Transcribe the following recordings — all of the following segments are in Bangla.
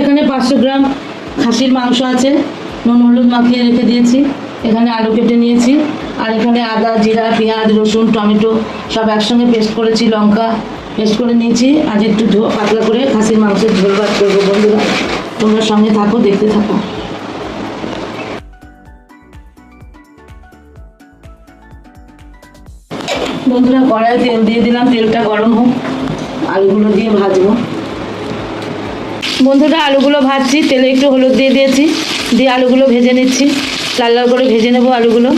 এখানে পাঁচশো গ্রাম খাসির মাংস আছে, নুন হলুদ মাখিয়ে রেখে দিয়েছি। এখানে আলু কেটে নিয়েছি, আর এখানে আদা, জিরা, পেঁয়াজ, রসুন, টমেটো সব একসঙ্গে পেস্ট করেছি, লঙ্কা পেস্ট করে নিয়েছি। আজ একটু পাতলা করে খাসির মাংসের ঝোল ভাত করব বন্ধুরা। তোমরা সঙ্গে থাকো, দেখতে থাকো। বন্ধুরা কড়াই তেল দিয়ে দিলাম, তেলটা গরম হোক। আলুগুলো দিয়ে ভাজবো। বন্ধুরা, আলুগুলো ভাজছি, তেলে একটু হলুদ দিয়ে দিয়েছি, দিয়ে আলুগুলো ভেজে নিচ্ছি। লাল লাল করে ভেজে নেব আলুগুলো।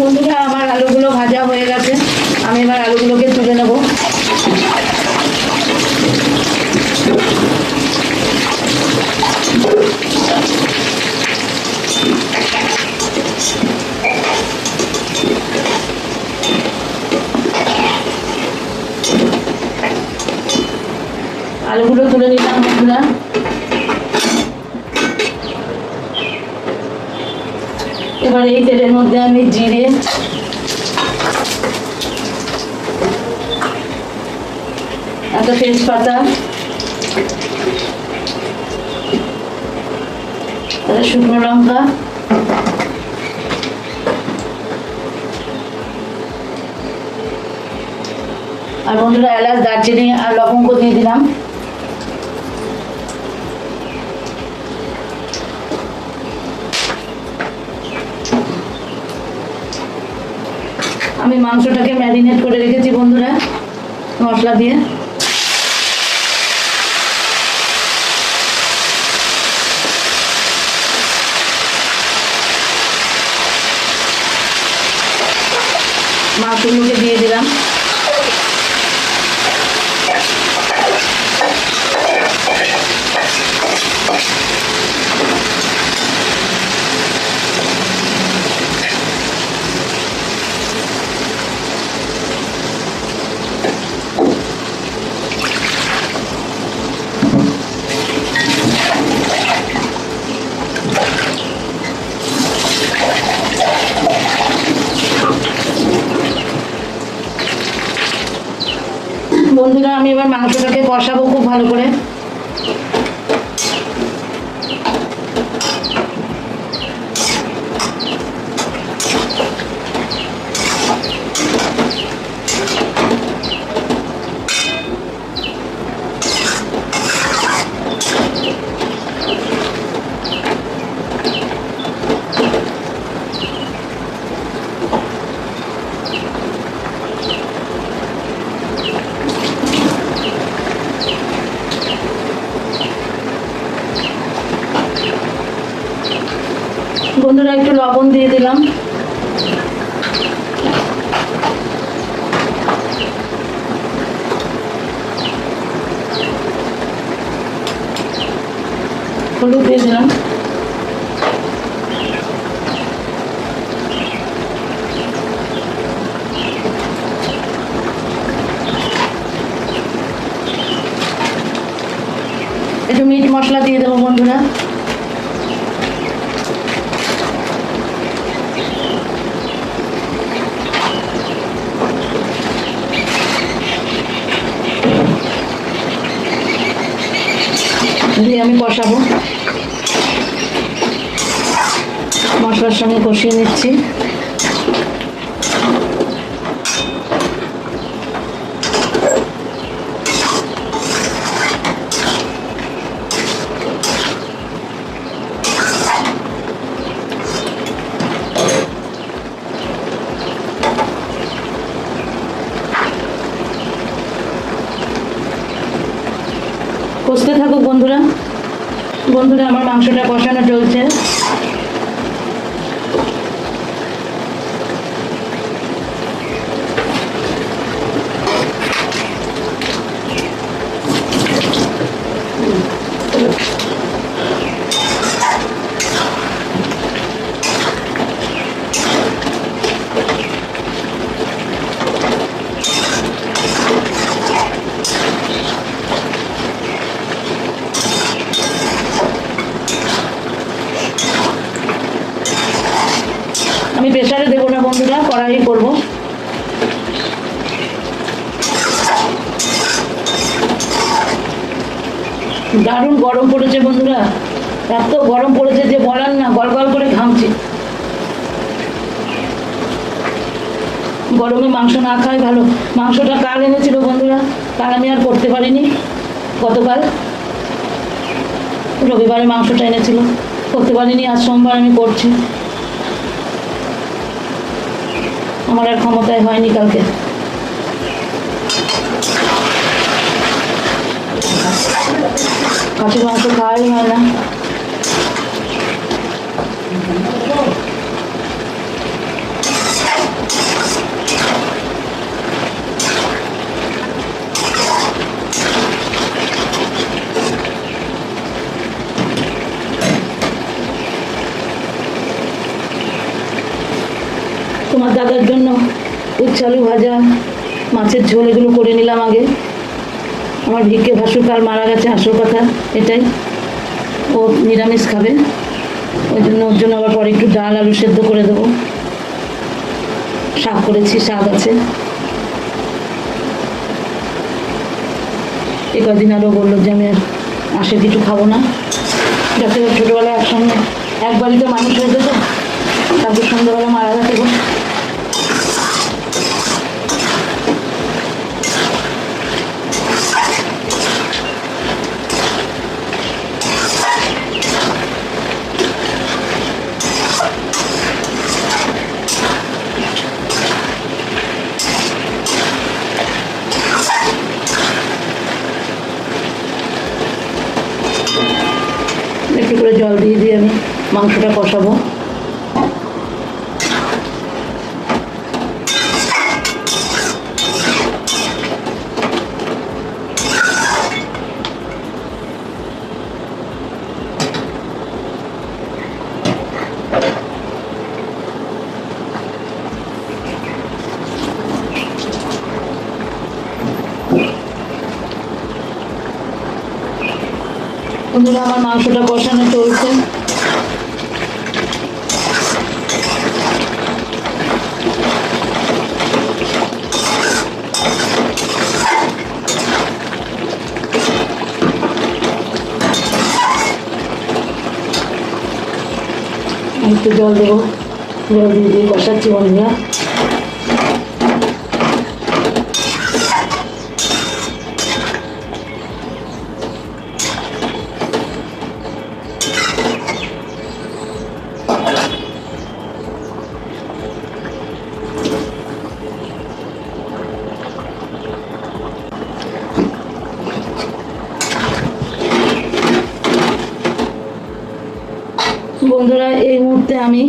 বন্ধুরা, আমার আলুগুলো ভাজা হয়ে গেছে। আমি এবার আলুগুলোকে তুলে তুলে নিলাম বন্ধুরা। এবার এই তেলের মধ্যে আমি জিরে একটা তেজপাতা শুকনো লঙ্কা, আর বন্ধুরা এলাচ দার্জিলিং আর লবঙ্গ দিয়ে দিলাম। আমি মাংসটাকে ম্যারিনেট করে রেখেছি বন্ধুরা। মশলা দিয়ে। মাংসগুলোকে দিয়ে দিলাম। বন্ধুরা আমি এবার মাংসটাকে কষাবো খুব ভালো করে। বন্ধুরা একটু লবণ দিয়ে দিলাম। হলুদ দিয়ে দিলাম। একটু মিট মশলা দিয়ে দেবো বন্ধুরা দিয়ে আমি কষাবো মশলার সঙ্গে কষিয়ে নিচ্ছি। কষতে থাকুক বন্ধুরা। বন্ধুরা আমার মাংসটা কষানো চলছে। দারুণ গরম পড়েছে বন্ধুরা। এত গরম পড়েছে যে বলার না, গল গল করে ঘামছে। গরমে মাংস না খাই ভালো। মাংসটা কাল এনেছিল বন্ধুরা, কাল আমি আর করতে পারিনি গতকাল। রবিবারে মাংসটা এনেছিল, করতে পারিনি, আজ সোমবার আমি করছি। আমার আর ক্ষমতায় হয়নি কালকে। খাসির মাংস খাওয়াই তোমার দাদার জন্য উচ্ছালু ভাজা মাছের ঝোল এগুলো করে নিলাম আগে। আমার ভিক্ষে ভাসুর কাল মারা গেছে আসল কথা, এটাই। ও নিরামিষ খাবে। ওই জন্য, ওর জন্য আবার পরে একটু ডাল, আলু সেদ্ধ করে দেবো। শাক করেছি, শাক আছে। এ কদিন আরও বলল যে, আমি আর মাসে কিছু খাব না। যাতে ছোটোবেলায় একসঙ্গে, এক বাড়িতে মানুষ হয়ে তো তারপর সন্ধ্যাবেলা মারা গেছে গো একটু করে জল দিয়ে দিয়ে আমি মাংসটা কষাবো। বন্ধুরা আমার মাংসটা কষানো চলছে। একটু জল দেবো জল দিয়ে দিয়ে কষাচ্ছি বন্ধুরা বন্ধুরা এই মুহূর্তে আমি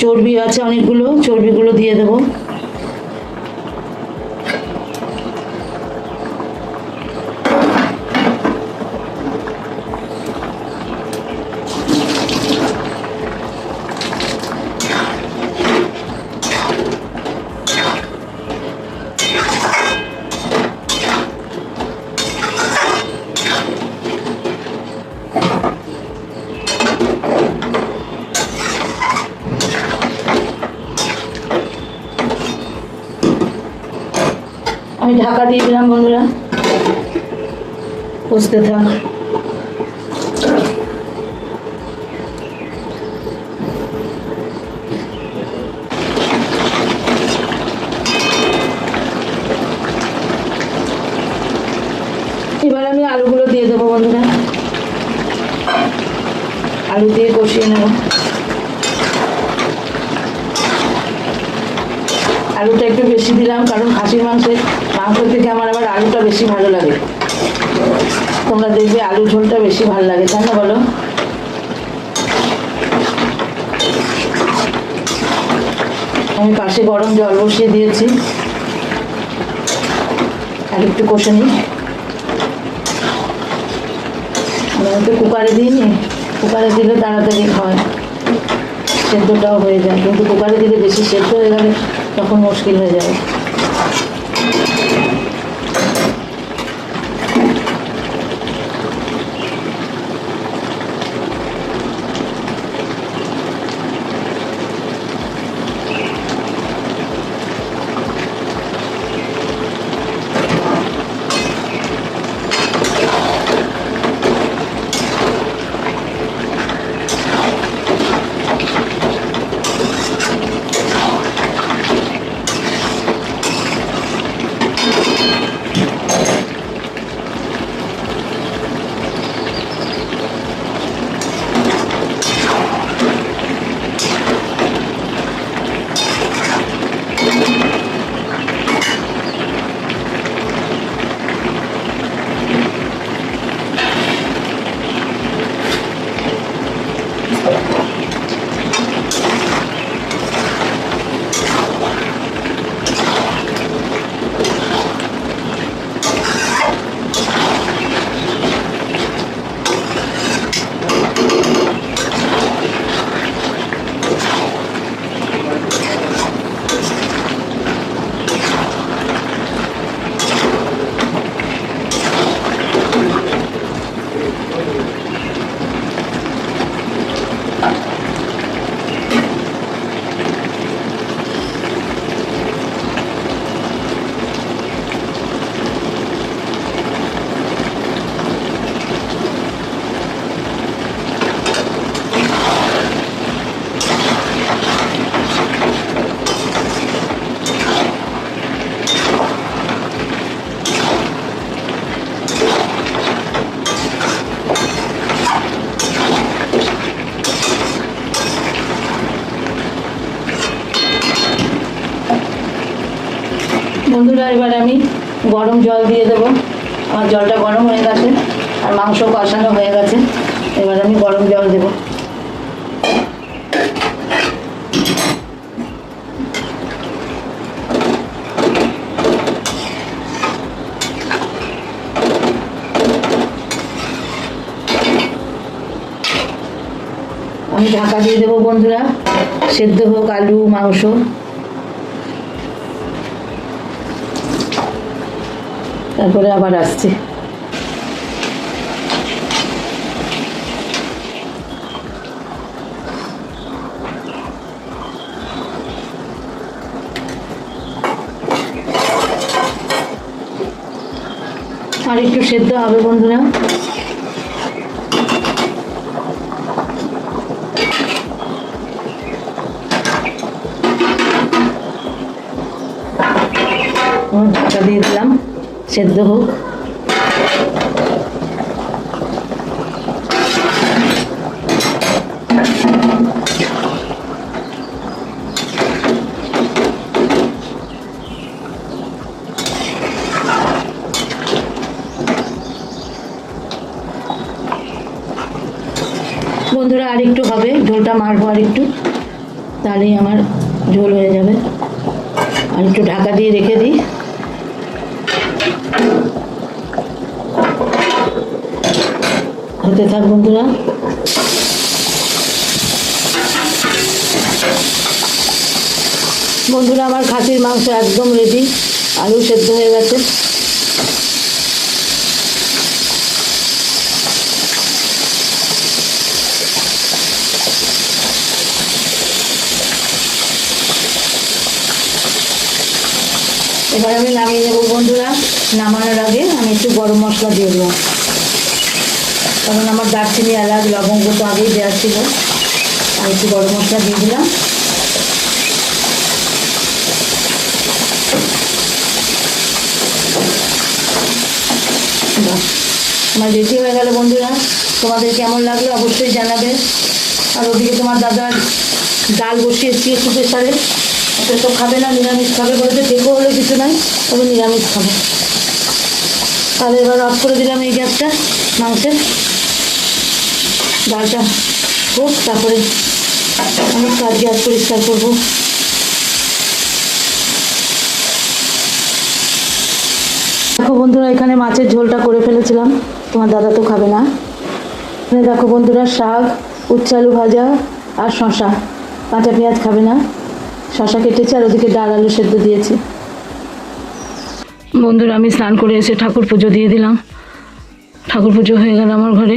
চর্বি আছে অনেকগুলো চর্বিগুলো দিয়ে দেবো। আমি ঢাকা দিয়ে দিলাম, বন্ধুরা। কষতে থাক। আমি আলুগুলো দিয়ে দেবো, বন্ধুরা। আলু দিয়ে কষিয়ে নেব। আলুটা একটু বেশি দিলাম, কারণ খাসির মাংসের মাংস থেকে আমার আবার আলুটা বেশি ভালো লাগে। তোমরা দেখবে আলু ঝোলটা বেশি ভালো লাগে, তাই না বলো? আমি পাশে গরম জল বসিয়ে দিয়েছি। আর একটু কষে নিই। আমি তো কুকারে দিইনি কুকারে দিলে তাড়াতাড়ি হয়। সেদ্ধটাও হয়ে যায়। কিন্তু কুকারে দিলে বেশি সেদ্ধ হয়ে গেলে তখন মুশকিল হয়ে যাবে you. মাংস কষানো হয়ে গেছে। এবার আমি গরম জল দেবো। আমি ঢাকা দিয়ে দেবো বন্ধুরা। সেদ্ধ হোক আলু, মাংস। তারপরে আবার আসছি। আর একটু সেদ্ধ হবে বন্ধুরা। দিয়ে দিলাম। সেদ্ধ হোক বন্ধুরা আর একটু ঝোলটা মারবো আর একটু, তাহলেই আমার ঝোল হয়ে যাবে। আর একটু ঢাকা দিয়ে রেখে দিই। হতে থাক বন্ধুরা। বন্ধুরা, আমার খাসির মাংস একদম রেডি আলু সেদ্ধ হয়ে গেছে। এবার আমি নামিয়ে নেব, বন্ধুরা। নামানোর আগে আমি একটু গরম মশলা দিয়ে দেবো। কারণ আমার দারচিনি, এলাচ, লবঙ্গ তো আগেই দেওয়া ছিল। আর একটু গরম মশলা দিয়ে দিলাম। আমার রেডি হয়ে গেল, বন্ধুরা। তোমাদের কেমন লাগল অবশ্যই জানাবে। আর ওদিকে তোমার দাদার ডাল বসিয়েছি একটু প্রেসারে। সেসব খাবে না, নিরামিষ খাবে বলেছে, দেখো হলে কিছু নাই, তবে নিরামিষ খাবে। তাহলে এবার অফ করে দিলাম এই গ্যাসটা, মাংসের। ডালটা হোক, তারপরে আমি কাজ গ্যাস পরিষ্কার করব। দেখো বন্ধুরা, এখানে মাছের ঝোলটা করে ফেলেছিলাম, তোমার দাদা তো খাবে না। দেখো বন্ধুরা, শাক, উচ্ছে আলু ভাজা আর শশা কাঁচা পেঁয়াজ খাবে না। শশা কেটেছি আর ওদিকে ডাল আলু সেদ্ধ দিয়েছি। বন্ধুরা, আমি স্নান করে এসে ঠাকুর পুজো দিয়ে দিলাম। ঠাকুর পুজো হয়ে গেল আমার ঘরে।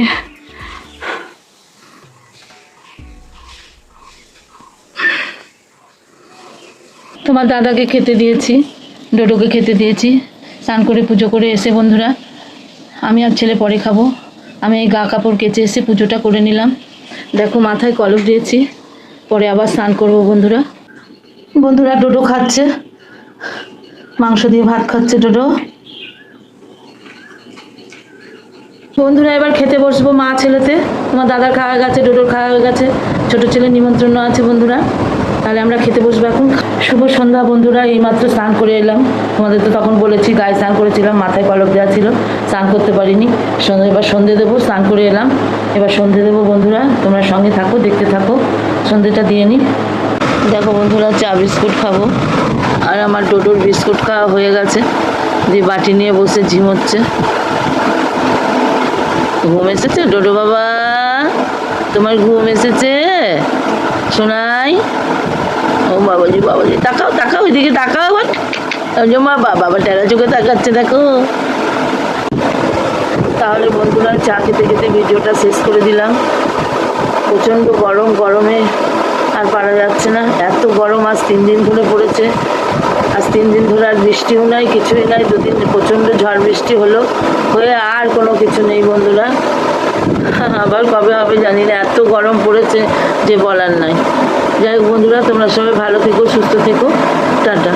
তোমার দাদাকে খেতে দিয়েছি, ডোডোকে খেতে দিয়েছি। স্নান করে পুজো করে এসে বন্ধুরা, আমি আর ছেলে পরে খাব। আমি এই গা কাপড় কেচে এসে পুজোটা করে নিলাম। দেখো, মাথায় কলপ দিয়েছি। পরে আবার স্নান করব বন্ধুরা। বন্ধুরা ডোডো খাচ্ছে। মাংস দিয়ে ভাত খাচ্ছে ডোডো। বন্ধুরা, এবার খেতে বসবো মা ছেলেতে। তোমার দাদার খাওয়া হয়ে গেছে, ডোডোর খাওয়া হয়ে গেছে। ছোটো ছেলের নিমন্ত্রণ আছে বন্ধুরা। তাহলে আমরা খেতে বসবো এখন। শুভ সন্ধ্যা বন্ধুরা এইমাত্র স্নান করে এলাম। তোমাদের তো তখন বলেছি, গায়ে স্নান করেছিলাম, মাথায় পালক দেওয়া ছিল, স্নান করতে পারিনি। এবার সন্ধে দেবো, স্নান করে এলাম। এবার সন্ধে দেবো বন্ধুরা, তোমরা সঙ্গে থাকো, দেখতে থাকো। সন্ধেটা দিয়ে নিই। দেখো বন্ধুরা, চা বিস্কুট খাব। আর আমার টোটোর বিস্কুট খাওয়া হয়ে গেছে। দিয়ে বাটি নিয়ে বসে ঝিম হচ্ছে। ঘুম এসেছে? ডোডো বাবা, তোমার ঘুম এসেছে? শোনাই ও বাবাজি বাবাজি, তাকাও তাকাও ওইদিকে তাকাও আবার। মা, বাবা টেরা চোখে তাকাচ্ছে, দেখো। তাহলে বন্ধুরা, চা খেতে খেতে ভিডিওটা শেষ করে দিলাম। প্রচণ্ড গরম, গরমে আর পারা যাচ্ছে না। এত গরম আজ তিন দিন ধরে পড়েছে। আজ তিন দিন ধরে আর বৃষ্টিও নাই, কিছুই নাই। দুদিন প্রচণ্ড ঝড় বৃষ্টি হলো। হয়ে আর কোনো কিছু নেই বন্ধুরা। আবার কবে হবে জানি না। এত গরম পড়েছে যে বলার নাই। যাই হোক বন্ধুরা, তোমরা সবাই ভালো থেকো, সুস্থ থেকো। টাটা।